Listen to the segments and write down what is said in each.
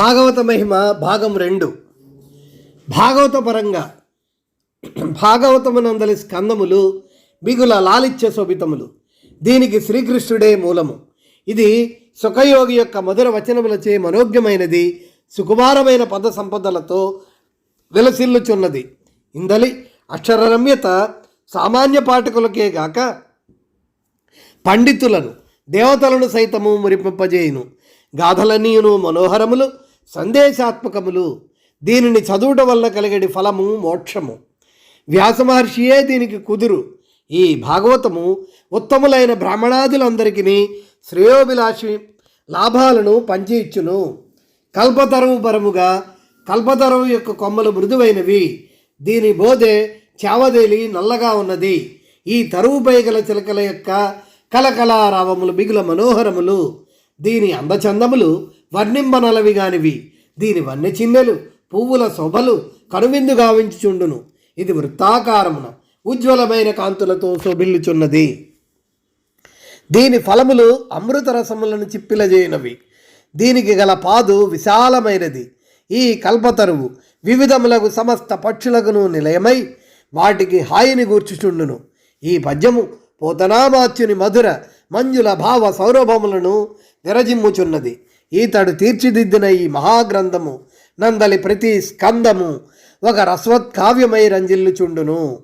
భాగవత మహిమ భాగం రెండు. భాగవత పరంగా భాగవతమునందలి స్కందములు మిగుల లాలిత్య శోభితములు. దీనికి శ్రీకృష్ణుడే మూలము. ఇది సుఖయోగి యొక్క మధుర వచనములచే మనోజ్ఞమైనది సుకుమారమైన పద సంపదలతో విలసిల్లుచున్నది. ఇందలి అక్షరరమ్యత సామాన్య పాఠకులకే గాక పండితులను దేవతలను సైతము మురిపింపజేయును. గాథలనీయును మనోహరములు సందేశాత్మకములు. దీనిని చదువుట వల్ల కలిగడి ఫలము మోక్షము. వ్యాసమహర్షియే దీనికి కుదురు. ఈ భాగవతము ఉత్తములైన బ్రాహ్మణాదులందరికీ శ్రేయోభిలాషి లాభాలను పంచి ఇచ్చును కల్పతరము పరముగా కల్పతరం యొక్క కొమ్మలు మృదువైనవి. దీని బోధె చావదేలి నల్లగా ఉన్నది. ఈ తరువుపై గల చిలకల యొక్క కలకలారావములు మిగుల మనోహరములు. దీని అందచందములు వర్ణింబనలవి గానివి. దీని వన్నె చిన్నెలు పువ్వుల శోభలు కనువిందు గావించుచుండును. ఇది వృత్తాకారమున ఉజ్వలమైన కాంతులతో శోభిల్లుచున్నది. దీని ఫలములు అమృత రసములను చిప్పిలజేయనవి. దీనికి గల పాదు విశాలమైనది. ఈ కల్పతరువు వివిధములకు సమస్త పక్షులకును నిలయమై వాటికి హాయిని గూర్చుచుండును. ఈ పద్యము పోతనామాత్యుని మధుర మంజుల భావ సౌరభములను విరజిమ్ముచున్నది. ఈతడు తీర్చిదిద్దిన ఈ మహాగ్రంథము నందలి ప్రతి స్కందము ఒక రస్వత్కావ్యమై రంజిల్లుచుండును.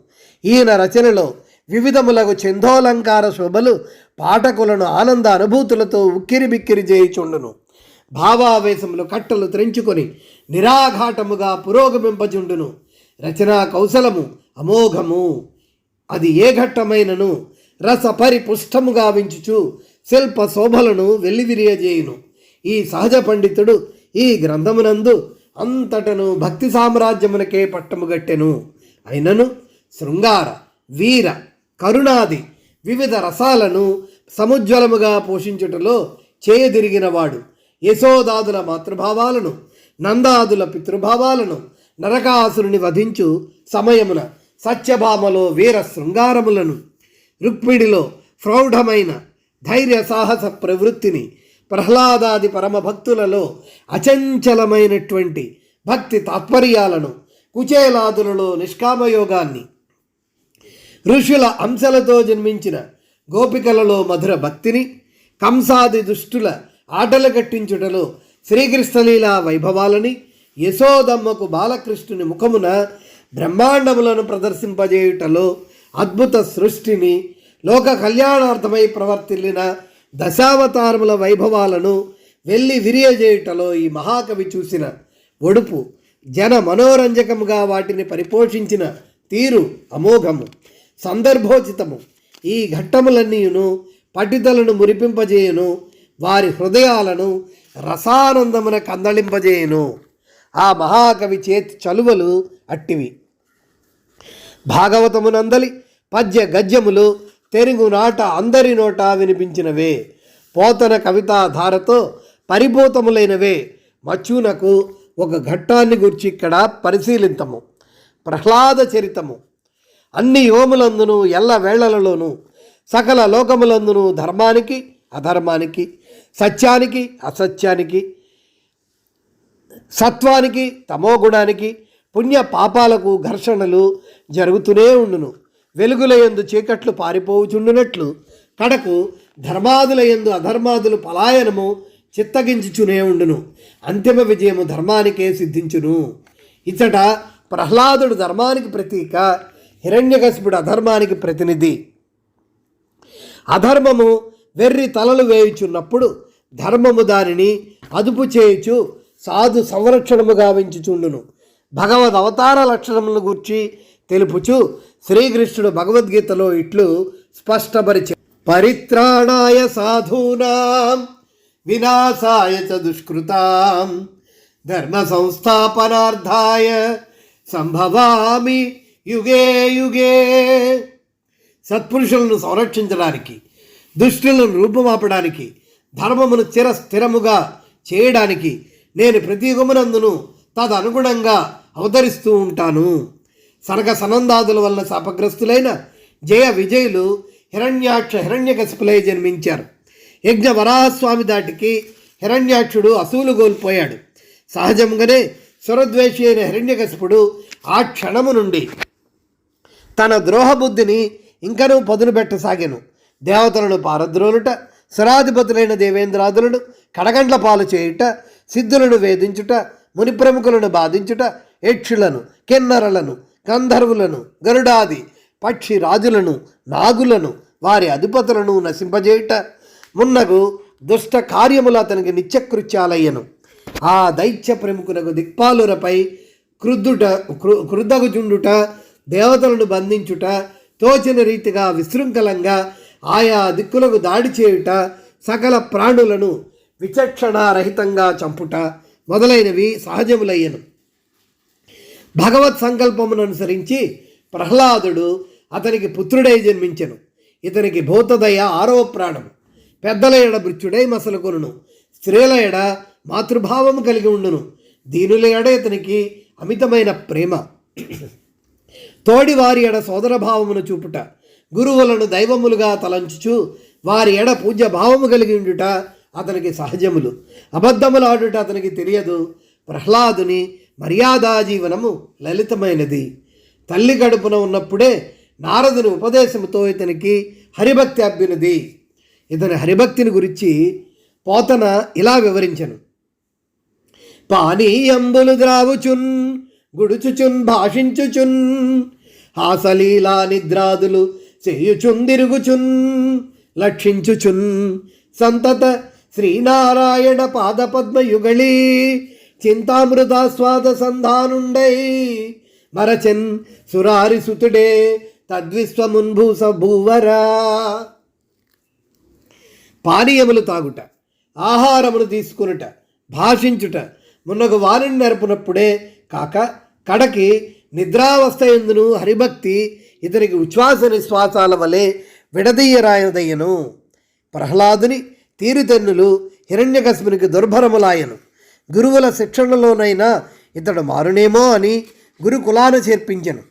ఈయన రచనలో వివిధములకు చందోలంకార శోభలు పాఠకులను ఆనంద అనుభూతులతో ఉక్కిరి బిక్కిరి చేయుచుండును భావావేశములు కట్టలు త్రెంచుకొని నిరాఘాటముగా పురోగమింపచుండును రచనా కౌశలము అమోఘము. అది ఏ ఘట్టమైనను రస పరిపుష్టముగా వించుచు శిల్ప శోభలను వెల్లివిరియజేయును ఈ సహజ పండితుడు ఈ గ్రంథమునందు అంతటను భక్తి సామ్రాజ్యమునకే పట్టముగట్టెను అయినను శృంగార వీర కరుణాది వివిధ రసాలను సముజ్వలముగా పోషించుటలో చేయదిరిగినవాడు. యశోదాదుల మాతృభావాలను నందాదుల పితృభావాలను నరకాసురుని వధించు సమయమున సత్యభామలో వీర శృంగారములను రుక్మిడిలో ప్రౌఢమైన ధైర్య సాహస ప్రవృత్తిని ప్రహ్లాదాది పరమభక్తులలో అచంచలమైనటువంటి భక్తి తాత్పర్యాలను కుచేలాదులలో నిష్కామయోగాన్ని ఋషుల అంశలతో జన్మించిన గోపికలలో మధుర భక్తిని కంసాది దుష్టుల ఆటలు కట్టించుటలో శ్రీకృష్ణలీలా వైభవాలని యశోదమ్మకు బాలకృష్ణుని ముఖమున బ్రహ్మాండములను ప్రదర్శింపజేయుటలో అద్భుత సృష్టిని లోక కళ్యాణార్థమై ప్రవర్తిల్లిన దశావతారముల వైభవాలను వెళ్ళి విరియజేయుటలో ఈ మహాకవి చూసిన ఒడుపు జన మనోరంజకముగా వాటిని పరిపోషించిన తీరు అమోఘము సందర్భోచితము. ఈ ఘట్టములన్నీయును పఠితలను మురిపింపజేయును వారి హృదయాలను రసానందమున కందళింపజేయును ఆ మహాకవి చేతి చలువలు అట్టివి. భాగవతమునందలి పద్య గద్యములు తెలుగు నాట అందరి నోట వినిపించినవే. పోతన కవితాధారతో పరిభూతములైనవే. మచ్చునకు ఒక ఘట్టాన్ని గురించి ఇక్కడ పరిశీలింతము. ప్రహ్లాద చరితము. అన్ని యోములందును ఎల్ల వేళలలోనూ సకల లోకములందును ధర్మానికి అధర్మానికి సత్యానికి అసత్యానికి సత్వానికి తమోగుణానికి పుణ్య పాపాలకు ఘర్షణలు జరుగుతూనే ఉండును. వెలుగులయందు చీకట్లు పారిపోవుచుండునట్లు కడకు ధర్మాదులయందు అధర్మాదులు పలాయనము చిత్తగించుచునే ఉండును. అంతిమ విజయము ధర్మానికే సిద్ధించును. ఇచ్చట ప్రహ్లాదుడు ధర్మానికి ప్రతీక హిరణ్యకశిపుడు అధర్మానికి ప్రతినిధి. అధర్మము వెర్రి తలలు వేయుచున్నప్పుడు ధర్మము దానిని అదుపు చేయుచు సాధు సంరక్షణము గావించుచుండును భగవద్ అవతార లక్షణములను గూర్చి తెలుపుచు శ్రీకృష్ణుడు భగవద్గీతలో ఇట్లు స్పష్టపరిచ పరిత్రాణాయ సాధూనాం వినాశాయ చ దుష్కృతాం ధర్మ సంస్థాపనార్థాయ సంభవామి యుగే యుగే. సత్పురుషులను సంరక్షించడానికి దుష్టులను రూపుమాపడానికి ధర్మమును చిర స్థిరముగా చేయడానికి నేను ప్రతి గుమనందును తదనుగుణంగా అవతరిస్తూ ఉంటాను. సనక సనందాదుల వల్ల శాపగ్రస్తులైన జయ విజయులు హిరణ్యాక్ష హిరణ్యకశిపులై జన్మించారు. యజ్ఞ వరాహస్వామి దాటికి హిరణ్యాక్షుడు అసూలు కోల్పోయాడు. సహజంగానే స్వరద్వేషి అయిన హిరణ్యకశిపుడు ఆ క్షణము నుండి తన ద్రోహబుద్ధిని ఇంకనూ పదును పెట్టసాగాను. దేవతలను పారద్రోలుట సురాధిపతులైన దేవేంద్రాదులను కడగండ్ల పాలు చేయుట సిద్ధులను వేధించుట ముని ప్రముఖులను బాధించుట యక్షులను కిన్నరలను గంధర్వులను గరుడాది పక్షి రాజులను నాగులను వారి అధిపతులను నశింపజేయుట. మున్నగు దుష్ట కార్యములు అతనికి నిత్యకృత్యాలయ్యను. ఆ దైత్య ప్రముఖునకు దిక్పాలురపై క్రుద్ధుట కృ- క్రుద్ధగుచుండుట దేవతలను బంధించుట తోచిన రీతిగా విశృంఖలంగా ఆయా దిక్కులకు దాడి చేయుట సకల ప్రాణులను విచక్షణారహితంగా చంపుట. మొదలైనవి సహజములయ్యను. భగవత్ సంకల్పమును అనుసరించి ప్రహ్లాదుడు అతనికి పుత్రుడై జన్మించెను. ఇతనికి భూతదయ ఆరవ ప్రాణము. పెద్దల ఎడ మృత్యుడై మసలుకొనును. స్త్రీల ఎడ మాతృభావము కలిగి ఉండును. దీనుల ఎడ ఇతనికి అమితమైన ప్రేమ. తోడి వారి ఎడ సోదర భావమును చూపుట. గురువులను దైవములుగా తలంచుచు వారి ఎడ పూజ్య భావము కలిగి ఉండుట అతనికి సహజములు. అబద్ధములు ఆడుట అతనికి తెలియదు. ప్రహ్లాదుని మర్యాదా జీవనము లలితమైనది. తల్లి గడుపున ఉన్నప్పుడే నారదుని ఉపదేశముతో ఇతనికి హరిభక్తి అభ్యునిది ఇతని హరిభక్తిని గురించి పోతన ఇలా వివరించను. పానీయంబులు ద్రావుచున్ గుడుచుచున్ భాషించుచున్ హాసలీలా నిద్రాదులు చేయుచున్ తిరుగుచున్ లక్షించుచున్ సంతత శ్రీనారాయణ పాదపద్మయుగళీ. చింతామృతాస్వాద సంధానుండై. మరచెన్ సురారి సుతుడే తద్విశ్వమున్భూస భూవరా పానీయములు తాగుట ఆహారములు తీసుకునుట భాషించుట మున్నగు వారిని నెరపునప్పుడే కాక కడకి నిద్రావస్థ ఎందును హరిభక్తి ఇతనికి ఉచ్ఛ్వాస నిశ్వాసాల వలె విడదీయరాయదయ్యను. ప్రహ్లాదుని తీరుతెన్నులు హిరణ్యకశ్మునికి దుర్భరములాయను. గురువుల శిక్షణలోనైనా ఇతడు మారునేమో అని గురుకులాను చేర్పించెను.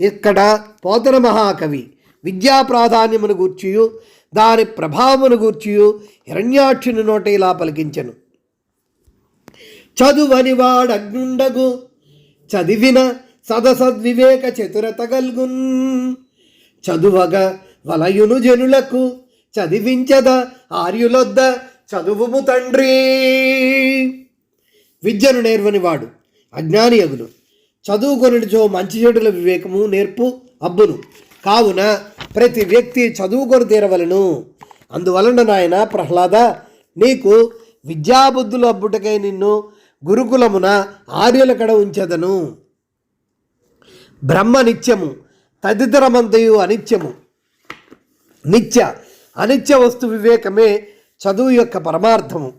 ఇక్కడ పోతన మహాకవి విద్యా ప్రాధాన్యమును గూర్చియు దాని ప్రభావమును గూర్చియు హిరణ్యాక్షుని నోట ఇలా పలికించెను. చదువని వాడగ్నుండగు చదివిన సదసద్వివేక చతురత గల్గున్ చదువగ వలయును జనులకు చదివించద ఆర్యులొద్ద చదువుము తండ్రి. విద్యను నేర్వని వాడు అజ్ఞాని అగును. చదువుకొనిచో మంచి చెడుల వివేకము నేర్పు అబ్బును. కావున ప్రతి వ్యక్తి చదువుకొని తీరవలను. అందువలన నాయన ప్రహ్లాద నీకు విద్యాబుద్ధులు అబ్బుటకై నిన్ను గురుకులమున ఆర్యుల కడ ఉంచెదను. బ్రహ్మ నిత్యము తదితరమంతయు అనిత్యము. నిత్య అనిత్య వస్తు వివేకమే చదువు యొక్క పరమార్థము.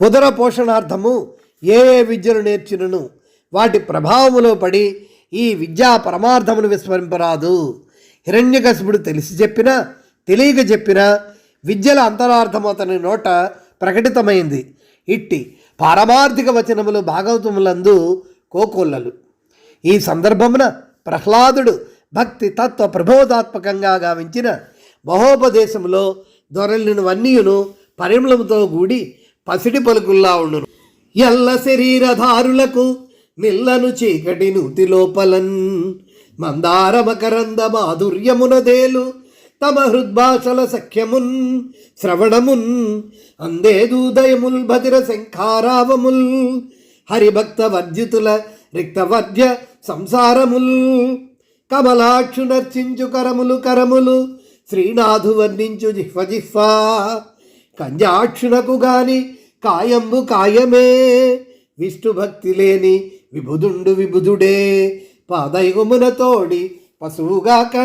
ఉదర పోషణార్థము ఏ ఏ విద్యను నేర్చినను వాటి ప్రభావములో పడి ఈ విద్యా పరమార్థమును విస్మరింపరాదు. హిరణ్యకశిపుడు తెలిసి చెప్పినా తెలియక చెప్పినా విద్యల అంతరార్థం అతని నోట ప్రకటితమైంది. ఇట్టి పారమార్థిక వచనములు భాగవతములందు కోకొల్లలు. ఈ సందర్భమున ప్రహ్లాదుడు భక్తి తత్వ ప్రబోధాత్మకంగా గావించిన మహోపదేశంలో దొరలినవన్నీయును పరిమళముతో కూడి పసిడి పలుకుల్లా ఉండును. ఎల్ల శరీరధారులకు నిల్లను చీకటి నూతి లోపలన్ మందార మకరంద మాధుర్యమునదేలు తమ హృద్భాషల సఖ్యమున్ శ్రవణమున్ అందేదూదయముల్ భదిర శంఖారావముల్ హరిభక్త వర్జితుల రిక్తవర్జ్య సంసారముల్ కమలాక్షు నర్చించు కరములు కరములు శ్రీనాథు వర్ణించు జిహ్వ జిహ్వా. కంజాక్షునకు గాని కాయంబు కాయమే. విష్ణు భక్తి లేని విభుదుండు విభుదుడే. పాదయుమున తోడి పశువుగాక.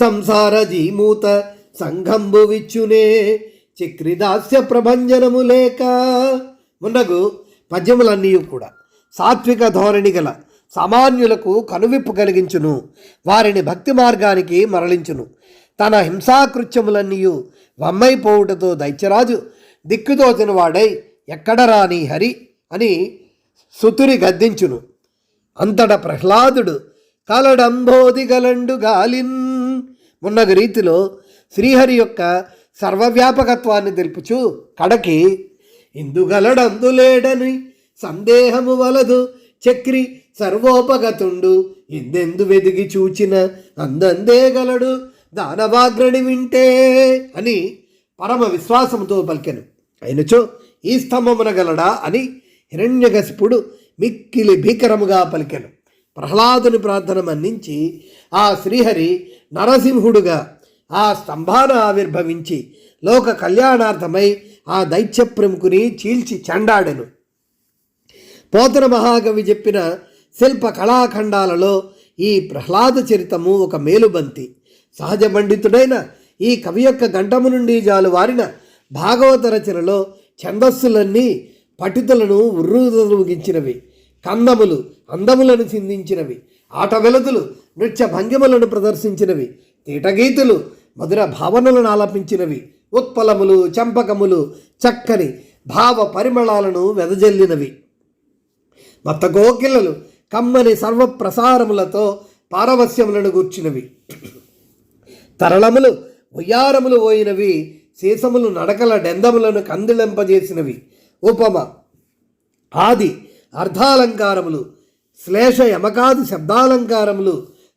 సంసార జీమూత సంఘంబు విచ్చునే చక్రిదాస్య ప్రభంజనము లేక. మున్నగు పద్యములన్నీ కూడా సాత్విక ధోరణి గల సామాన్యులకు కనువిప్పు కలిగించును. వారిని భక్తి మార్గానికి మరలించును. తన హింసాకృత్యములన్నీ వమ్మైపోవుటతో దైత్యరాజు దిక్కుతోచిన వాడై ఎక్కడ రాని హరి అని సుతురి గద్దించును. అంతట ప్రహ్లాదుడు కలడంబోది గలండు గాలిన్ మున్నగ రీతిలో శ్రీహరి యొక్క సర్వవ్యాపకత్వాన్ని తెలుపుచు కడకి ఇందుగలడందులేడని సందేహము వలదు చక్రి సర్వోపగతుండు. ఎందెందు వెదిగి చూచిన అందందే గలడు. దానవాగ్రణి వింటే అని పరమ విశ్వాసంతో పలికెను. అయినచో ఈ స్తంభమున గలడా అని హిరణ్యకశిపుడు మిక్కిలి భీకరముగా పలికెను. ప్రహ్లాదుని ప్రార్థన మన్నించి ఆ శ్రీహరి నరసింహుడుగా ఆ స్తంభాన ఆవిర్భవించి లోక కళ్యాణార్థమై ఆ దైత్య ప్రముఖుని చీల్చి చెండాడెను. పోతన మహాకవి చెప్పిన శిల్ప కళాఖండాలలో ఈ ప్రహ్లాద చరితము ఒక మేలుబంతి. సహజ పండితుడైన ఈ కవి యొక్క గంటము నుండి జాలువారిన భాగవత రచనలో ఛందస్సులన్నీ పఠితులను ఉర్రూదలుగించినవి కందములు అందములను చిందించినవి. ఆట వెలుతులు నృత్య భంగిమలను ప్రదర్శించినవి. తీటగీతులు మధుర భావనలను ఆలపించినవి. ఉత్పలములు చంపకములు చక్కని భావ పరిమళాలను వెదజల్లినవి. మత్తకోకిలలు కమ్మని సర్వప్రసారములతో పారవస్యములను గూర్చినవి. తరళములు ఉయ్యారములు పోయినవి సీసములు నడకల డెందములను కందిళింపజేసినవి ఉపమ ఆది అర్ధాలంకారములు శ్లేష యమకాది శబ్దాలంకారములు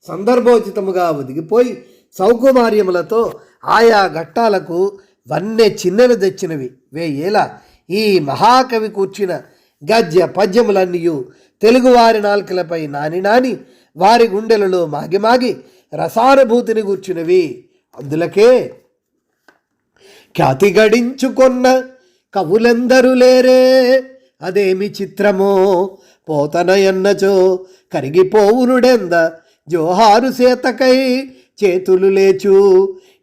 సందర్భోచితముగా ఒదిగిపోయి సౌకుమార్యములతో ఆయా ఘట్టాలకు వన్నె చిన్నెలు తెచ్చినవి. వేయేలా ఈ మహాకవి కూర్చిన గద్య పద్యములన్నీయు తెలుగువారి నాల్కలపై నాని నాని వారి గుండెలలో మాగి మాగి రసానుభూతిని గూర్చినవి. అందులకే ఖ్యాతి గడించుకొన్న కవులెందరూ లేరే? అదేమి చిత్రమో పోతనయన్నచో కరిగిపోవునుడెంద? జోహారు సేతకై చేతులు లేచు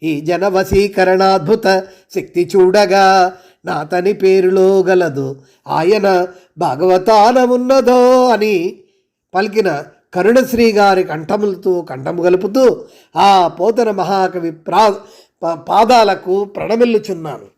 ఈ జనవశీకరణాద్భుత శక్తి చూడగా నాతని పేరులో గలదు. ఆయన భగవతానమున్నదో అని పలికిన కరుణశ్రీ గారి కంఠములతో కంఠము గలుపుతూ ఆ పోతన మహాకవి ప్రా పా- పాదాలకు ప్రణమిల్లుచున్నాను.